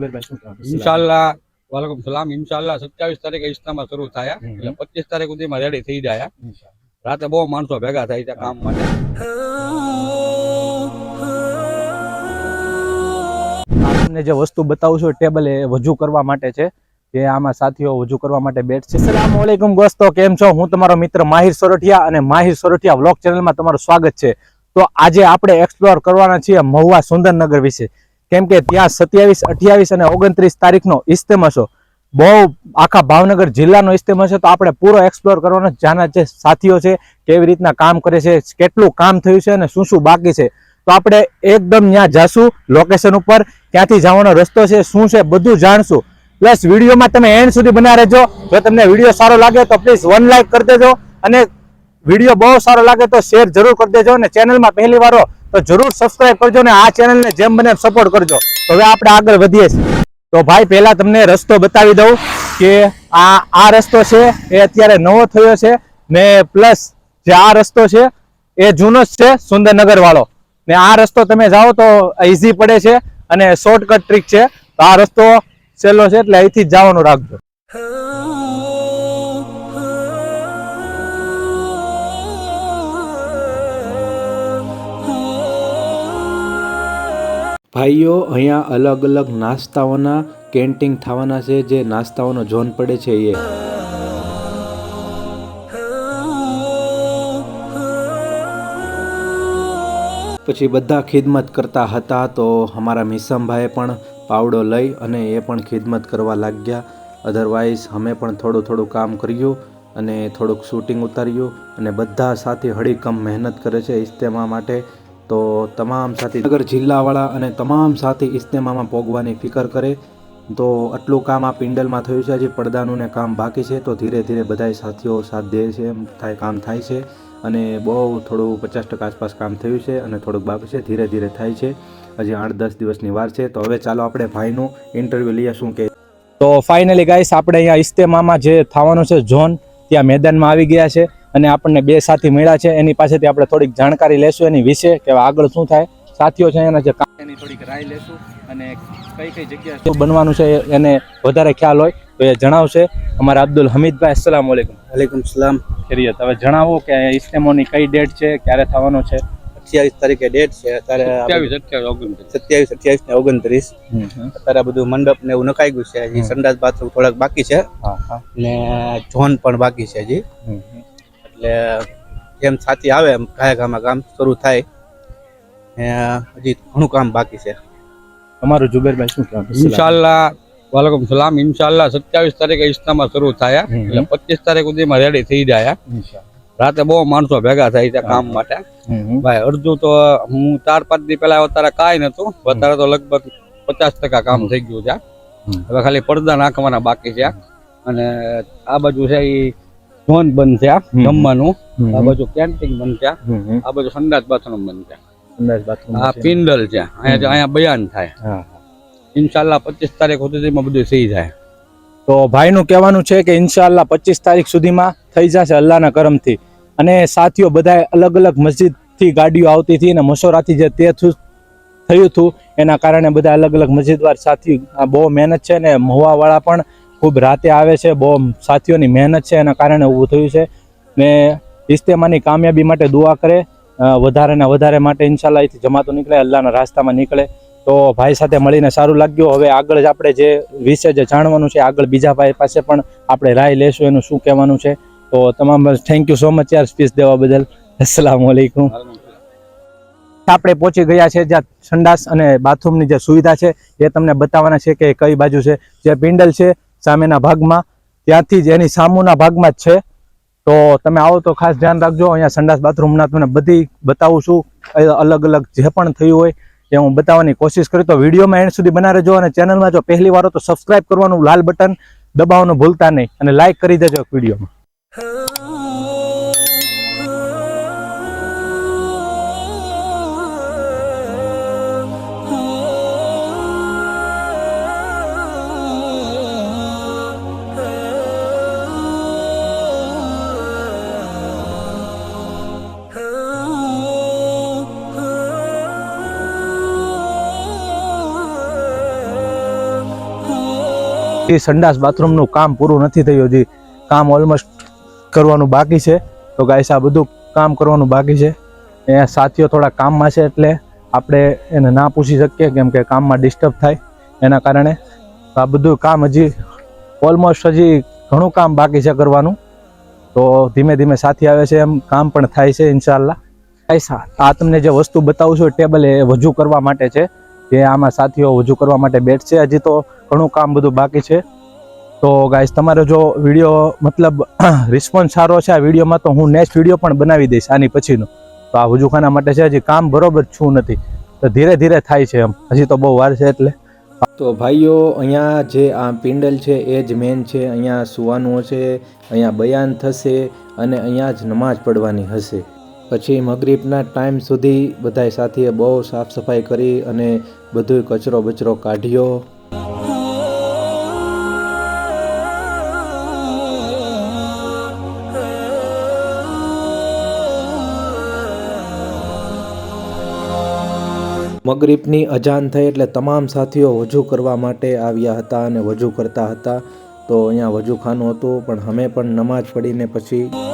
જુબેરભાઈ ઇન્શાલ્લાહ વાલેકુમ સલામ. ઇન્શાલ્લાહ સત્યાવીસ તારીખે ઇસ્લામાં શરૂ થયા. એટલે પચીસ તારીખ સુધીમાં રેડી થઈ જાય. રાતે બહુ માણસો ભેગા થાય છે કામ માટે. તમને જે વસ્તુ બતાવું છું ટેબલ એ વજુ કરવા માટે છે. જે આમાં સાથીઓ વજુ કરવા માટે બેઠ છે સલામ વાલેકુમ દોસ્તો કેમ છો? હું તમારો મિત્ર માહિર સોરઠિયા અને માહિર સોરઠિયા વ્લોગ ચેનલમાં તમારું સ્વાગત છે. તો આજે આપણે એક્સપ્લોર કરવાના છીએ મહુવા સુંદરનગર વિશે. કેમ કે ત્યાં સત્યાવીસ, અઠ્યાવીસ અને ઓગણત્રીસ તારીખનો ઇસ્તેમા છે બહુ આખા ભાવનગર જિલ્લાનો ઇસ્તેમ છે તો આપણે પૂરો એક્સપ્લોર કરવાનો જાના જે સાથીઓ છે, કેવી રીતના કામ કરે છે, કેટલું કામ થયું છે અને શું શું બાકી છે. તો આપણે એકદમ ત્યાં જાશું લોકેશન ઉપર ક્યાંથી જવાનો રસ્તો છે, શું છે, બધું જાણશું. પ્લસ વિડીયોમાં તમે એન્ડ સુધી બના રહેજો. જો તમને વીડિયો સારો લાગે તો પ્લીઝ વન લાઈક કરી દેજો અને વીડિયો બહુ સારો લાગે તો શેર જરૂર કરી દેજો અને ચેનલમાં પહેલી વાર તો જરૂર સબસ્ક્રાઇબ કરજો ને આ ચેનલને જેમ બને સપોર્ટ કરજો. તો હવે આપણે આગળ વધીએ છીએ. તો ભાઈ, પહેલા તમને રસ્તો બતાવી દઉં કે આ આ રસ્તો છે, એ અત્યારે નવો થયો છે ને પ્લસ જે આ રસ્તો છે, એ જૂનો જ છે સુંદરનગર વાળો ને આ રસ્તો તમે જાઓ તો ઇઝી પડે છે અને શોર્ટકટ ટ્રીક છે. તો આ રસ્તો સહેલો છે એટલે અહીંથી જ જવાનું રાખજો. ભાઈઓ, અહીંયા અલગ અલગ નાસ્તાઓના કેન્ટીન થવાના છે, જે નાસ્તાઓનો ઝોન પડે છે એ. પછી બધા ખિદમત કરતા હતા તો અમારા મિસમભાઈએ પણ પાવડો લઈ અને એ પણ ખિદમત કરવા લાગ્યા. અધરવાઇઝ અમે પણ થોડું થોડું કામ કર્યું અને થોડુંક શૂટિંગ ઉતાર્યું અને બધા સાથી હળીકમ મહેનત કરે છે ઇજ્તેમા માટે. તો તમામ સાથી નગર જિલ્લાવાળા અને તમામ સાથી ઇસ્તેમામાં પોગવાની ફિકર કરે. તો આટલું કામ આ પિંડલમાં થયું છે. હજી પડદાનું ને કામ બાકી છે. તો ધીરે ધીરે બધાય સાથીઓ સાથ દે છે. એમ થાય, કામ થાય છે. અને બહુ થોડું પચાસ ટકા આસપાસ કામ થયું છે અને થોડુંક બાકી છે. ધીરે ધીરે થાય છે. હજી આઠ દસ દિવસની વાર છે. તો હવે ચાલો આપણે ભાઈનું ઇન્ટરવ્યૂ લઈએ શું કે. તો ફાઇનલી ગાઈસ, આપણે અહીંયા ઇસ્તેમામાં જે થવાનું છે ઝોન, ત્યાં મેદાનમાં આવી ગયા છે. અને આપણને બે સાથી મળ્યા છે. એની પાસેથી આપણે થોડીક જાણકારી લેશું એની વિશે કે આગળ શું થાય. સાથીઓ છે એના જે કામ એની થોડીક રાય લેશું અને કઈ કઈ જગ્યા શું બનવાનું છે એને વધારે ખ્યાલ હોય તો એ જણાવશે. અમારા અબ્દુલ હમીદભાઈ અસલામ વાલેકુમ વાલેકુમ સલામ. ખૈરિયત. હવે જણાવો કે ઇસ્તેમોની કઈ ડેટ છે ક્યારે થવાનો છે? અઠ્યાવીસ તારીખે ડેટ છે. અત્યારે સત્યાવીસ અઠ્યાવીસ ને ઓગણત્રીસ. અત્યારે બધું મંડપ ને એવું નખાઈ ગયું છે હજી. સંડાસ બાથરૂમ થોડાક બાકી છે. હા હા. ને ઝોન પણ બાકી છે હજી. એટલે જેમ સાથી આવે એમ ઘાય ઘામાં કામ શરૂ થાય. ને હજી ઘણું કામ બાકી છે. અમારું જુબેરભાઈ શું કામ ઇન્શાલ્લાહ વાલેકુમ સલામ. ઇન્શાલ્લાહ સત્યાવીસ તારીખે ઇસ્લામાં શરૂ થયા. એટલે પચીસ તારીખ સુધીમાં રેડી થઈ જાય. રાતે બહુ માણસો ભેગા થાય છે કામ માટે. ભાઈ અડધું તો હું ચાર પાંચ દી પહેલા અત્યારે ત્યારે કાંઈ નતું અત્યારે તો લગભગ પચાસ ટકા કામ થઈ ગયું છે. હવે ખાલી પડદા નાખવાના બાકી છે. અને આ બાજુ છે એ ઝોન બંધ છે. જમવાનું. આ બાજુ કેન્ટીન બંધ છે આ બાજુ સંડાસ બાથરૂમ બંધ છે આ પિંડલ છે. અહીંયા અહીંયા બયાન થાય. ઇન્શાલ્લાહ પચીસ તારીખ સુધીમાં બધું થઈ જાય તો ભાઈનું કહેવાનું છે કે ઇન્શાલ્લાહ પચીસ તારીખ સુધીમાં થઈ જશે અલ્લાહના કરમથી. અને સાથીઓ બધા અલગ અલગ મસ્જિદથી ગાડીઓ આવતી હતી અને મશોરાથી જે તે થયું હતું એના કારણે બધા અલગ અલગ મસ્જિદવાર સાથી આ બહુ મહેનત છે ને મહુવાવાળા પણ ખૂબ રાતે આવે છે, બહુ સાથીઓની મહેનત છે, એના કારણે ઊભું થયું છે. ને ઇસ્તેમાની કામયાબી માટે દુઆ કરે વધારે ને વધારે માટે ઇન્શાલ્લાહ અહીંથી જમાતો નીકળે, અલ્લાહના રાસ્તામાં નીકળે. તો ભાઈ સાથે મળીને સારું લાગ્યું. હવે આગળ જ આપણે જે વિશે જે જાણવાનું છે, આગળ બીજા ભાઈ પાસે પણ આપણે રાય લેશું, એનું શું કહેવાનું છે. તો તમામ થેન્ક યુ સો મચ યાર સ્પીચ દેવા બદલ. અસલામ વાલેકુમ આપણે પહોંચી ગયા છે જ્યાં સંડાસ અને બાથરૂમની જે સુવિધા છે, એ તમને બતાવવાના છે કે કઈ બાજુ છે. જે પિંડલ છે સામેના ભાગમાં, ત્યાંથી જ એની સામુના ભાગમાં જ છે. તો તમે આવો તો ખાસ ધ્યાન રાખજો, અહીંયા સંડાસ બાથરૂમના તમને બધી બતાવું છું. અલગ અલગ જે પણ થયું હોય એ હું બતાવવાની કોશિશ કરી. તો વિડીયોમાં એન્ડ સુધી બના રહેજો અને ચેનલમાં જો પહેલી વાર તો સબસ્ક્રાઇબ કરવાનું લાલ બટન દબાવવાનું ભૂલતા નહીં અને લાઇક કરી દેજો વિડીયોમાં. એ સંડાસ બાથરૂમનું કામ પૂરું નથી થયું હજી. કામ ઓલમોસ્ટ કરવાનું બાકી છે. તો ગાઈસ આ બધું કામ કરવાનું બાકી છે. એ સાથીઓ થોડા કામમાં છે એટલે આપણે એને ના પૂછી શકીએ કેમ કે કામમાં ડિસ્ટર્બ થાય. એના કારણે આ બધું કામ હજી ઓલમોસ્ટ હજી ઘણું કામ બાકી છે કરવાનું. તો ધીમે ધીમે સાથી આવે છે એમ, કામ પણ થાય છે ઇન્શાલ્લા આ તમને જે વસ્તુ બતાવું છું ટેબલ એ વજૂ કરવા માટે છે. જે આમાં સાથીઓ વજૂ કરવા માટે બેઠ છે. હજી તો ઘણું કામ બધું બાકી છે. તો ગાઈસ તમારો જો વીડિયો મતલબ રિસ્પોન્સ સારો છે, આ વિડીયોમાં તો હું નેક્સ્ટ વીડિયો પણ બનાવી દઈશ આની પછીનો. તો આ વજૂખાના માટે છે, હજી કામ બરોબર છું નથી. તો ધીરે ધીરે થાય છે એમ. હજી તો બહુ વાર છે એટલે. તો ભાઈઓ, અહીંયા જે આ પિંડલ છે, એ જ મેન છે. અહીંયા સુવાનું છે અહીંયા બયાન થશે અને અહીંયા જ નમાઝ પડવાની હશે. પછી મગરીબના ટાઈમ સુધી બધાય સાથીએ બહુ સાફ સફાઈ કરી અને બધુંય કચરો બચરો કાઢ્યો. મગરીબની અજાન થઈ એટલે તમામ સાથીઓ વજૂ કરવા માટે આવ્યા હતા અને વજૂ કરતા હતા. તો અહીંયા વજૂખાનું હતું, પણ અમે પણ નમાજ પડીને પછી